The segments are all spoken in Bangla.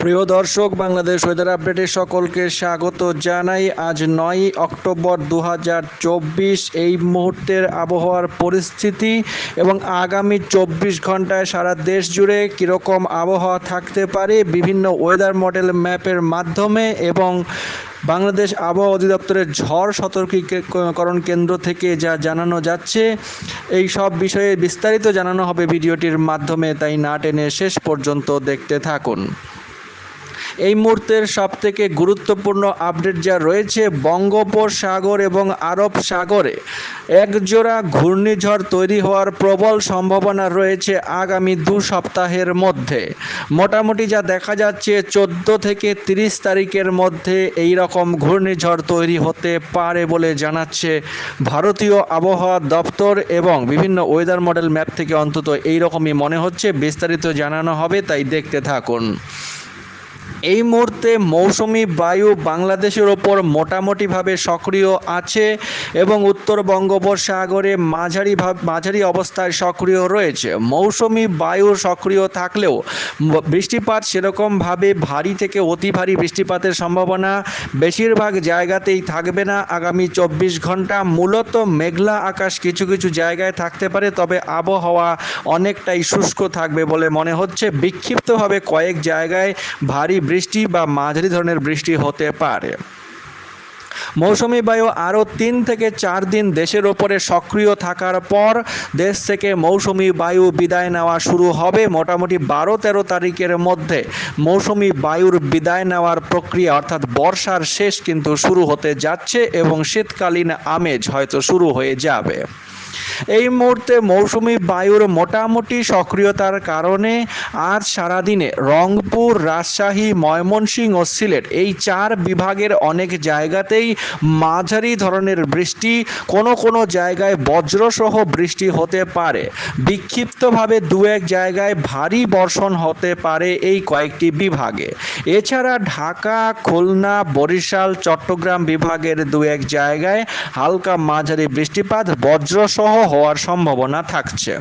প্রিয় দর্শক, বাংলাদেশ ওয়েদার আপডেটে সকলকে স্বাগত জানাই। আজ নয় অক্টোবর দু হাজার চব্বিশ, এই মুহূর্তের আবহাওয়ার পরিস্থিতি এবং আগামী চব্বিশ ঘন্টায় সারা দেশ জুড়ে কীরকম আবহাওয়া থাকতে পারে, বিভিন্ন ওয়েদার মডেল ম্যাপের মাধ্যমে এবং বাংলাদেশ আবহাওয়া অধিদপ্তরের ঝড় সতর্কীকরণ কেন্দ্র থেকে যা জানানো যাচ্ছে, এই সব বিষয়ে বিস্তারিত জানানো হবে ভিডিওটির মাধ্যমে, তাই না টেনে শেষ পর্যন্ত দেখতে থাকুন। এই মুহূর্তের সবথেকে গুরুত্বপূর্ণ আপডেট যা রয়েছে, বঙ্গোপসাগর এবং আরব সাগরে। একজোড়া ঘূর্ণিঝড় তৈরি হওয়ার প্রবল সম্ভাবনা রয়েছে আগামী দু সপ্তাহের মধ্যে। মোটামুটি যা দেখা যাচ্ছে, চোদ্দ থেকে তিরিশ তারিখের মধ্যে এই রকম ঘূর্ণিঝড় তৈরি হতে পারে বলে জানাচ্ছে ভারতীয় আবহাওয়া দপ্তর এবং বিভিন্ন ওয়েদার মডেল ম্যাপ থেকে অন্তত এই রকমই মনে হচ্ছে, বিস্তারিত জানানো হবে, তাই দেখতে থাকুন। এই মুহূর্তে মৌসুমি বায়ু বাংলাদেশের ওপর মোটামুটিভাবে সক্রিয় আছে এবং উত্তর বঙ্গোপসাগরে মাঝারি মাঝারি অবস্থায় সক্রিয় রয়েছে। মৌসুমি বায়ু সক্রিয় থাকলেও বৃষ্টিপাত সেরকমভাবে ভারী থেকে অতি ভারী বৃষ্টিপাতের সম্ভাবনা বেশিরভাগ জায়গাতেই থাকবে না। আগামী চব্বিশ ঘণ্টা মূলত মেঘলা আকাশ কিছু কিছু জায়গায় থাকতে পারে, তবে আবহাওয়া অনেকটাই শুষ্ক থাকবে বলে মনে হচ্ছে। বিক্ষিপ্তভাবে কয়েক জায়গায় ভারী বৃষ্টি বা মাঝারি ধরনের বৃষ্টি হতে পারে। মৌসুমি বায়ু আরও তিন থেকে চার দিন দেশের ওপরে সক্রিয় থাকার পর দেশ থেকে মৌসুমি বায়ু বিদায় নেওয়া শুরু হবে মোটামুটি বারো তেরো তারিখের মধ্যে। মৌসুমি বায়ুর বিদায় নেওয়ার প্রক্রিয়া অর্থাৎ বর্ষার শেষ কিন্তু শুরু হতে যাচ্ছে এবং শীতকালীন আমেজ হয়তো শুরু হয়ে যাবে। এই মুহূর্তে মৌসুমি বায়ুর মোটামুটি সক্রিয়তার কারণে আজ সারাদিনে রংপুর, রাজশাহী, ময়মনসিংহ ও সিলেট এই চার বিভাগের অনেক জায়গাতেই মাঝারি ধরনের বৃষ্টি, কোনো কোনো জায়গায় বজ্রসহ বৃষ্টি হতে পারে। বিক্ষিপ্তভাবে দু এক জায়গায় ভারী বর্ষণ হতে পারে এই কয়েকটি বিভাগে। এছাড়া ঢাকা, খুলনা, বরিশাল, চট্টগ্রাম বিভাগের দু এক জায়গায় হালকা মাঝারি বৃষ্টিপাত, বজ্রসহ হওয়ার সম্ভাবনা থাকছে।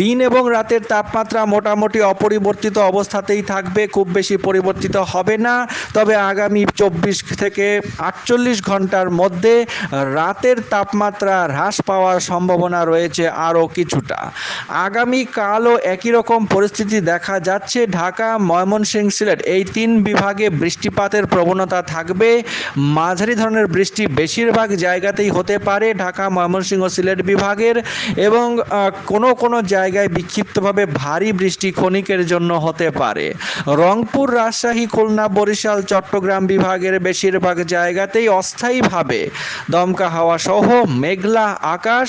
দিন এবং রাতের তাপমাত্রা মোটামুটি অপরিবর্তিত অবস্থাতেই থাকবে, খুব বেশি পরিবর্তিত হবে না। তবে আগামী চব্বিশ থেকে আটচল্লিশ ঘণ্টার মধ্যে রাতের তাপমাত্রা হ্রাস পাওয়ার সম্ভাবনা রয়েছে আরও কিছুটা। আগামীকালও একই রকম পরিস্থিতি দেখা যাচ্ছে। ঢাকা, ময়মনসিংহ, সিলেট এই তিন বিভাগে বৃষ্টিপাতের প্রবণতা থাকবে। মাঝারি ধরনের বৃষ্টি বেশিরভাগ জায়গাতেই হতে পারে ঢাকা, ময়মনসিংহ, সিলেট বিভাগের এবং কোনো কোনো জায়গায় বিক্ষিপ্তভাবে ভারী বৃষ্টি ক্ষণিকের জন্য হতে পারে। রংপুর, রাজশাহী, খুলনা, বরিশাল, চট্টগ্রাম বিভাগের বেশিরভাগ জায়গাতেই অস্থায়ীভাবে দমকা হাওয়া সহ মেঘলা আকাশ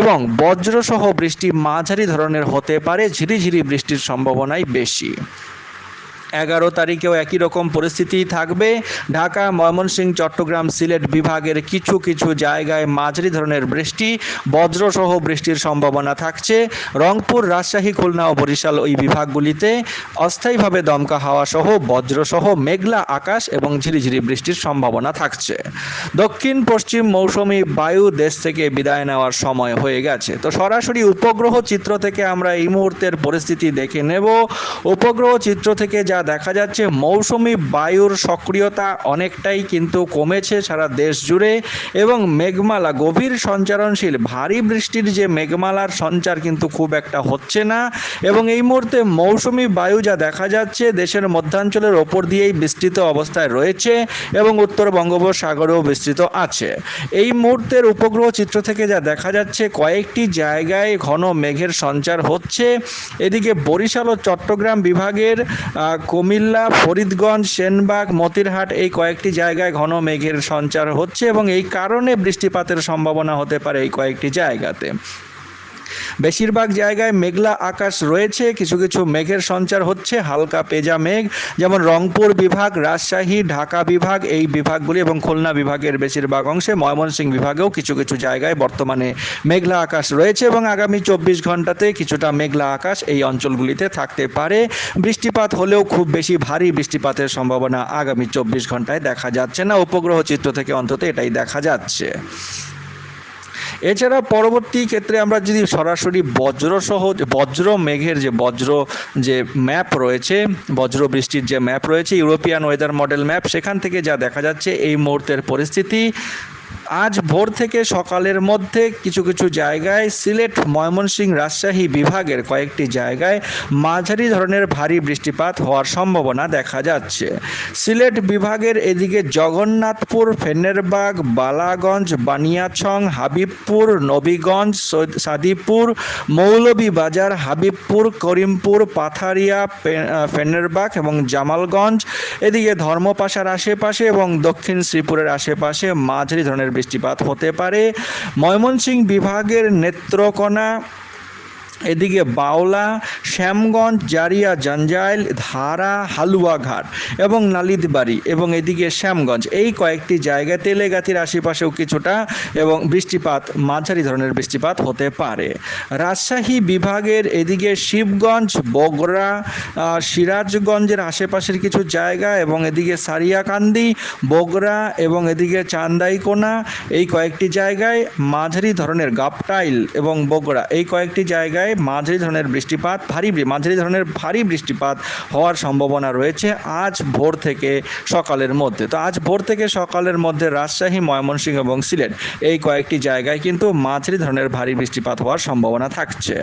এবং বজ্রসহ বৃষ্টি মাঝারি ধরনের হতে পারে। ঝিরিঝিরি বৃষ্টির সম্ভাবনাই বেশি। এগারো তারিখেও একই রকম পরিস্থিতি থাকবে। ঢাকা, ময়মনসিংহ, চট্টগ্রাম, সিলেট বিভাগের কিছু কিছু জায়গায় মাঝারি ধরনের বৃষ্টি, বজ্রসহ বৃষ্টির সম্ভাবনা থাকছে। রংপুর, রাজশাহী, খুলনা ও বরিশাল ওই বিভাগগুলিতে অস্থায়ীভাবে দমকা হাওয়া সহ বজ্রসহ মেঘলা আকাশ এবং ঝিরিঝিরি বৃষ্টির সম্ভাবনা থাকছে। দক্ষিণ, পশ্চিম মৌসুমি বায়ু দেশ থেকে বিদায় নেওয়ার সময় হয়ে গেছে। তো সরাসরি উপগ্রহ চিত্র থেকে আমরা এই মুহূর্তের পরিস্থিতি দেখে নেব। উপগ্রহ চিত্র থেকে যা দেখা যাচ্ছে মৌসুমি বায়ুর সক্রিয়তা অনেকটাই কিন্তু কমেছে সারা দেশ জুড়ে এবং মেঘমালা, গভীর সঞ্চারণশীল, ভারী বৃষ্টির যে মেঘমালার সঞ্চার কিন্তু খুব একটা হচ্ছে না এবং এই মুহূর্তে মৌসুমি বায়ু যা দেখা যাচ্ছে দেশের মধ্যাঞ্চলের ওপর দিয়েই বিস্তৃত অবস্থায় রয়েছে এবং উত্তর বঙ্গোপসাগরেও বিস্তৃত আছে। এই মুহূর্তের উপগ্রহ চিত্র থেকে যা দেখা যাচ্ছে, কয়েকটি জায়গায় ঘন মেঘের সঞ্চার হচ্ছে। এদিকে বরিশাল ও চট্টগ্রাম বিভাগের কুমিল্লা, ফরিদগঞ্জ, সেনবাগ, মতিরহাট এই কয়েকটি জায়গায় ঘন মেঘের সঞ্চার হচ্ছে এবং এই কারণে বৃষ্টিপাতের সম্ভাবনা হতে পারে এই কয়েকটি জায়গাতে। বেশিরভাগ জায়গায় মেঘলা আকাশ রয়েছে, কিছু কিছু মেঘের সঞ্চার হচ্ছে, হালকা পেজা মেঘ, যেমন রংপুর বিভাগ, রাজশাহী, ঢাকা বিভাগ, এই বিভাগগুলি এবং খুলনা বিভাগের বেশিরভাগ অংশে ময়মনসিংহ বিভাগেও কিছু কিছু জায়গায় বর্তমানে মেঘলা আকাশ রয়েছে এবং আগামী চব্বিশ ঘন্টাতে কিছুটা মেঘলা আকাশ এই অঞ্চলগুলিতে থাকতে পারে। বৃষ্টিপাত হলেও খুব বেশি ভারী বৃষ্টিপাতের সম্ভাবনা আগামী চব্বিশ ঘন্টায় দেখা যাচ্ছে না। উপগ্রহ চিত্র থেকে অন্তত এটাই দেখা যাচ্ছে। এছাড়া পরবর্তী ক্ষেত্রে আমরা যদি সরাসরি বজ্রসহ বজ্র মেঘের যে বজ্র যে ম্যাপ রয়েছে, বজ্র বৃষ্টির যে ম্যাপ রয়েছে, ইউরোপিয়ান ওয়েদার মডেল ম্যাপ, সেখান থেকে যা দেখা যাচ্ছে এই মুহূর্তের পরিস্থিতি। আজ ভোর থেকে সকালের মধ্যে কিছু কিছু জায়গায় সিলেট, ময়মনসিংহ রাজশাহী বিভাগের কয়েকটি জায়গায় মাঝারি ধরনের ভারী বৃষ্টিপাত হওয়ার সম্ভাবনা দেখা যাচ্ছে। সিলেট বিভাগের এদিকে জগন্নাথপুর, ফেনেরবাগ, বালাগঞ্জ, বানিয়াছং, হাবিবপুর, নবীগঞ্জ সাদিপুর, মৌলভীবাজার, হাবিবপুর, করিমপুর, পাথারিয়া ফেনেরবাগ এবং জামালগঞ্জ। এদিকে ধর্মপাশার আশেপাশে এবং দক্ষিণ শ্রীপুরের আশেপাশে মাঝারি ধরনের বৃষ্টিপাত হতে পারে। ময়মনসিংহ বিভাগের নেত্রকোনা এদিকে বাওলা, শ্যামগঞ্জ, জারিয়া, জঞ্জাইল, ধারা, হালুয়াঘাট এবং নালিদবাড়ি এবং এদিকে শ্যামগঞ্জ। এই কয়েকটি জায়গায় তেলেগাতির আশেপাশেও কিছুটা এবং বৃষ্টিপাত, মাঝারি ধরনের বৃষ্টিপাত হতে পারে। রাজশাহী বিভাগের এদিকে শিবগঞ্জ বগরা সিরাজগঞ্জের আশেপাশের কিছু জায়গা এবং এদিকে সারিয়াকান্দি বগরা এবং এদিকে চান্দাইকোনা। এই কয়েকটি জায়গায় মাঝারি ধরনের গাপটাইল এবং বগরা এই কয়েকটি জায়গায় মাঝারি ধরনের বৃষ্টিপাত, ভারী মাঝারি ধরনের ভারী বৃষ্টিপাত হওয়ার সম্ভাবনা রয়েছে আজ ভোর থেকে সকালের মধ্যে। তো আজ ভোর থেকে সকালের মধ্যে রাজশাহী, ময়মনসিংহ এবং সিলেট এই কয়েকটি জায়গায় কিন্তু মাঝারি ধরনের ভারী বৃষ্টিপাত হওয়ার সম্ভাবনা থাকছে।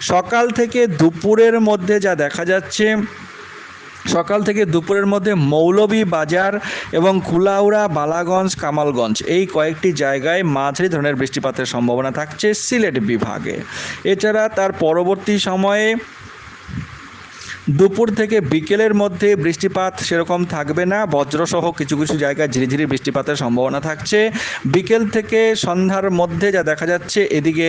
সকাল থেকে দুপুরের মধ্যে যা দেখা যাচ্ছে সকাল থেকে দুপুরের মধ্যে মৌলভী বাজার এবং কুলাউড়া, বালাগঞ্জ, কামালগঞ্জ এই কয়েকটি জায়গায় মাঝারি ধরনের বৃষ্টিপাতের সম্ভাবনা থাকছে সিলেট বিভাগে। এছাড়া তার পরবর্তী সময়ে দুপুর থেকে বিকেলের মধ্যে বৃষ্টিপাত সেরকম থাকবে না। বজ্রসহ কিছু কিছু জায়গায় ঝিরিঝিরি বৃষ্টিপাতের সম্ভাবনা থাকছে। বিকেল থেকে সন্ধ্যার মধ্যে যা দেখা যাচ্ছে, এদিকে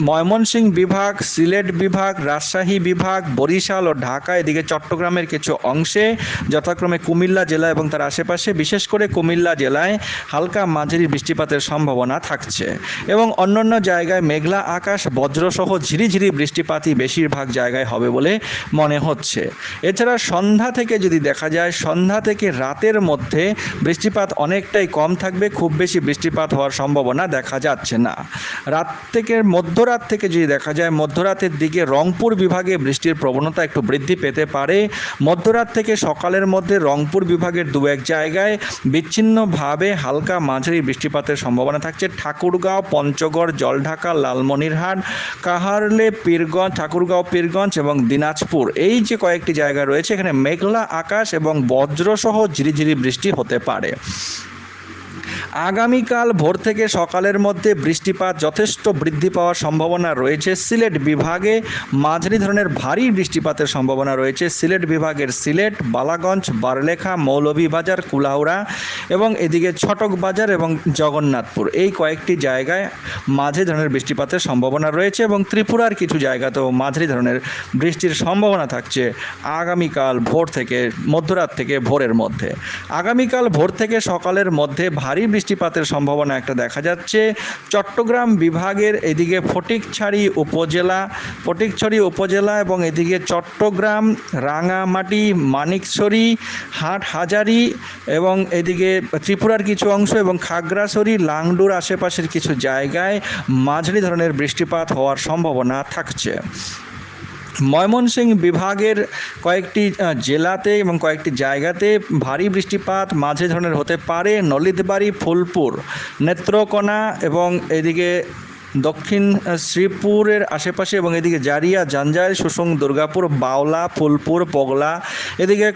ময়মনসিংহ বিভাগ, সিলেট বিভাগ, রাজশাহী বিভাগ, বরিশাল ও ঢাকা, এদিকে চট্টগ্রামের কিছু অংশে, যথাক্রমে কুমিল্লা জেলা এবং তার আশেপাশে, বিশেষ করে কুমিল্লা জেলায় হালকা মাঝারি বৃষ্টিপাতের সম্ভাবনা থাকছে। এবং অন্যান্য জায়গায় মেঘলা আকাশ, বজ্রসহ ঝিরিঝিরি বৃষ্টিপাতই বেশিরভাগ জায়গায় হবে বলে মনে হচ্ছে। এছাড়া সন্ধ্যা থেকে যদি দেখা যায়, সন্ধ্যা থেকে রাতের মধ্যে বৃষ্টিপাত অনেকটাই কম থাকবে, খুব বেশি বৃষ্টিপাত হওয়ার সম্ভাবনা দেখা যাচ্ছে না। রাত থেকে মধ্যরাত থেকে যদি দেখা যায়, মধ্যরাতের দিকে রংপুর বিভাগে বৃষ্টির প্রবণতা একটু বৃদ্ধি পেতে পারে। মধ্যরাত থেকে সকালের মধ্যে রংপুর বিভাগের দু এক জায়গায় বিচ্ছিন্নভাবে হালকা মাঝারি বৃষ্টিপাতের সম্ভাবনা থাকছে। ঠাকুরগাঁও, পঞ্চগড়, জলঢাকা, লালমনিরহাট, কাহারলে, পীরগঞ্জ, ঠাকুরগাঁও, পীরগঞ্জ এবং দিনাজপুর। এই যে কয়েকটি জায়গা রয়েছে, এখানে মেঘলা আকাশ এবং বজ্রসহ ঝিরিঝিরি বৃষ্টি হতে পারে। আগামীকাল ভোর থেকে সকালের মধ্যে বৃষ্টিপাত যথেষ্ট বৃদ্ধি পাওয়ার সম্ভাবনা রয়েছে। সিলেট বিভাগে মাঝারি ধরনের ভারী বৃষ্টিপাতের সম্ভাবনা রয়েছে। সিলেট বিভাগের সিলেট, বালাগঞ্জ, বারলেখা, মৌলভীবাজার, কুলাউড়া এবং এদিকে ছটক বাজার এবং জগন্নাথপুর। এই কয়েকটি জায়গায় মাঝারি ধরনের বৃষ্টিপাতের সম্ভাবনা রয়েছে এবং ত্রিপুরার কিছু জায়গাতেও মাঝারি ধরনের বৃষ্টির সম্ভাবনা থাকছে আগামীকাল ভোর থেকে, মধ্যরাত থেকে ভোরের মধ্যে। আগামীকাল ভোর থেকে সকালের মধ্যে ভারী বৃষ্টিপাতের সম্ভাবনা একটা দেখা যাচ্ছে। চট্টগ্রাম বিভাগের এদিকে ফটিকছড়ি উপজেলা ফটিকছড়ি উপজেলা এবং এদিকে চট্টগ্রাম, রাঙামাটি, মানিকছড়ি, হাটহাজারি এবং এদিকে ত্রিপুরার কিছু অংশ এবং খাগড়াছড়ি, লাংডুর আশেপাশের কিছু জায়গায় মাঝারি ধরনের বৃষ্টিপাত হওয়ার সম্ভাবনা থাকছে। ময়মনসিংহ বিভাগের কয়েকটি জেলাতে এবং কয়েকটি জায়গাতে ভারী বৃষ্টিপাত মাঝে ধরনের হতে পারে। নলিতবাড়ি, ফুলপুর, নেত্রকোনা এবং এদিকে দক্ষিণ শ্রীপুরের আশেপাশে এবং এদিকে জারিয়া জাঞ্জাইল সুসং, দুর্গাপুর, বাওলা, ফুলপুর, পগলা, এদিকে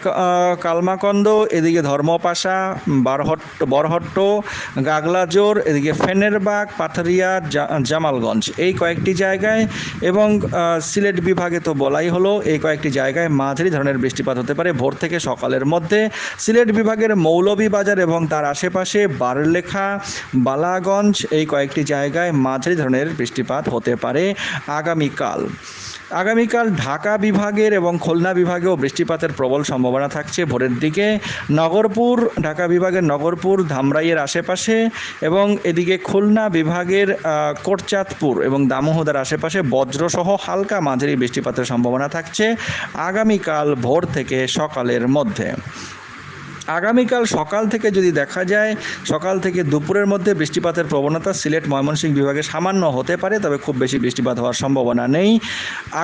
কালমাকন্দ, এদিকে ধর্মপাশা বারহট্ট বরহট্ট, গাগলাজোর, এদিকে ফেনেরবাগ, পাথারিয়া জামালগঞ্জ। এই কয়েকটি জায়গায় এবং সিলেট বিভাগে তো বলাই হলো, এই কয়েকটি জায়গায় মাঝারি ধরনের বৃষ্টিপাত হতে পারে ভোর থেকে সকালের মধ্যে। সিলেট বিভাগের মৌলভীবাজার এবং তার আশেপাশে বারলেখা, বালাগঞ্জ, এই কয়েকটি জায়গায় মাঝারি ধরনের বৃষ্টিপাত হতে পারে আগামীকাল। আগামীকাল ঢাকা বিভাগের এবং খুলনা বিভাগেও বৃষ্টিপাতের প্রবল সম্ভাবনা থাকছে ভোরের দিকে। নগরপুর, ঢাকা বিভাগের নগরপুর, ধামরাইয়ের আশেপাশে এবং এদিকে খুলনা বিভাগের কোটচাঁদপুর এবং দামোহদার আশেপাশে বজ্রসহ হালকা মাঝারি বৃষ্টিপাতের সম্ভাবনা থাকছে আগামীকাল ভোর থেকে সকালের মধ্যে। আগামীকাল সকাল থেকে যদি দেখা যায়, সকাল থেকে দুপুরের মধ্যে বৃষ্টিপাতের প্রবণতা সিলেট ময়মনসিংহ বিভাগে সামান্য হতে পারে, তবে খুব বেশি বৃষ্টিপাত হওয়ার সম্ভাবনা নেই।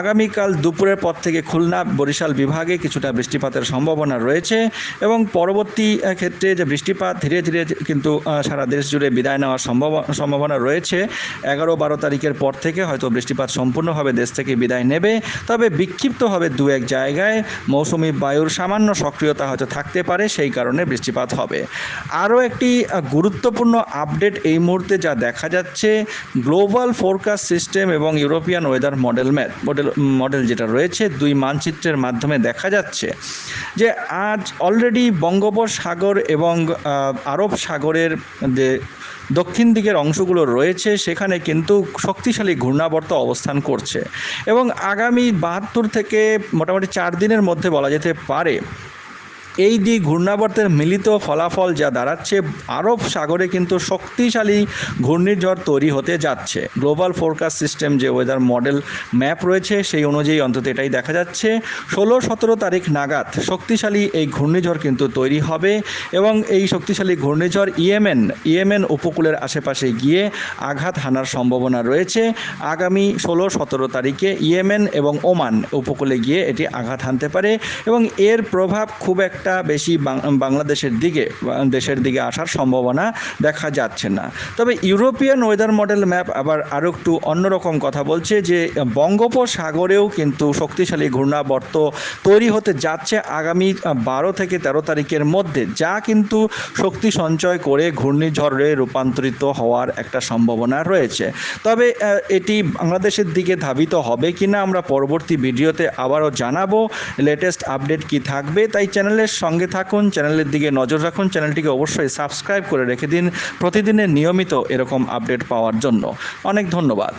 আগামীকাল দুপুরের পর থেকে খুলনা, বরিশাল বিভাগে কিছুটা বৃষ্টিপাতের সম্ভাবনা রয়েছে এবং পরবর্তী ক্ষেত্রে যে বৃষ্টিপাত ধীরে ধীরে কিন্তু সারা দেশ জুড়ে বিদায় নেওয়ার সম্ভব সম্ভাবনা রয়েছে। এগারো বারো তারিখের পর থেকে হয়তো বৃষ্টিপাত সম্পূর্ণভাবে দেশ থেকে বিদায় নেবে, তবে বিক্ষিপ্ত হবে দু এক জায়গায় মৌসুমি বায়ুর সামান্য সক্রিয়তা হয়তো থাকতে পারে, সেই কারণে বৃষ্টিপাত হবে। আরও একটি গুরুত্বপূর্ণ আপডেট এই মুহূর্তে যা দেখা যাচ্ছে, গ্লোবাল ফোরকাস্ট সিস্টেম এবং European weather model math model model যেটা রয়েছে, দুই মানচিত্রের মাধ্যমে দেখা যাচ্ছে যে আজ অলরেডি বঙ্গোপসাগর এবং আরব সাগরের যে দক্ষিণ দিকের অংশগুলো রয়েছে, সেখানে কিন্তু শক্তিশালী ঘূর্ণাবর্ত অবস্থান করছে। এবং আগামী বাহাত্তর থেকে মোটামুটি চার দিনের মধ্যে বলা যেতে পারে এই দুই ঘূর্ণাবর্তের মিলিত ফলাফল যা দাঁড়াচ্ছে, আরব সাগরে কিন্তু শক্তিশালী ঘূর্ণিঝড় তৈরি হতে যাচ্ছে। গ্লোবাল ফোরকাস্ট সিস্টেম যে ওয়েদার মডেল ম্যাপ রয়েছে, সেই অনুযায়ী অন্তত এটাই দেখা যাচ্ছে। ষোলো সতেরো তারিখ নাগাদ শক্তিশালী এই ঘূর্ণিঝড় কিন্তু তৈরি হবে এবং এই শক্তিশালী ঘূর্ণিঝড় ইয়েমেন ইয়েমেন উপকূলের আশেপাশে গিয়ে আঘাত হানার সম্ভাবনা রয়েছে। আগামী ষোলো সতেরো তারিখে ইয়েমেন এবং ওমান উপকূলে গিয়ে এটি আঘাত হানতে পারে এবং এর প্রভাব খুব একটা বেশি বাংলাদেশের দিকে দেশের দিকে আসার সম্ভাবনা দেখা যাচ্ছে না। তবে ইউরোপিয়ান ওয়েদার মডেল ম্যাপ আবার আরও একটু অন্যরকম কথা বলছে যে, বঙ্গোপসাগরেও কিন্তু শক্তিশালী ঘূর্ণাবর্ত তৈরি হতে যাচ্ছে আগামী বারো থেকে তেরো তারিখের মধ্যে, যা কিন্তু শক্তি সঞ্চয় করে ঘূর্ণিঝড়ে রূপান্তরিত হওয়ার একটা সম্ভাবনা রয়েছে। তবে এটি বাংলাদেশের দিকে ধাবিত হবে কিনা আমরা পরবর্তী ভিডিওতে আবারও জানাব। লেটেস্ট আপডেট কি থাকবে, তাই চ্যানেলের সঙ্গে থাকুন, চ্যানেলের দিকে নজর রাখুন, চ্যানেলটিকে অবশ্যই সাবস্ক্রাইব করে রেখে দিন। প্রতিদিনের নিয়মিত এরকম আপডেট পাওয়ার জন্য। অনেক ধন্যবাদ।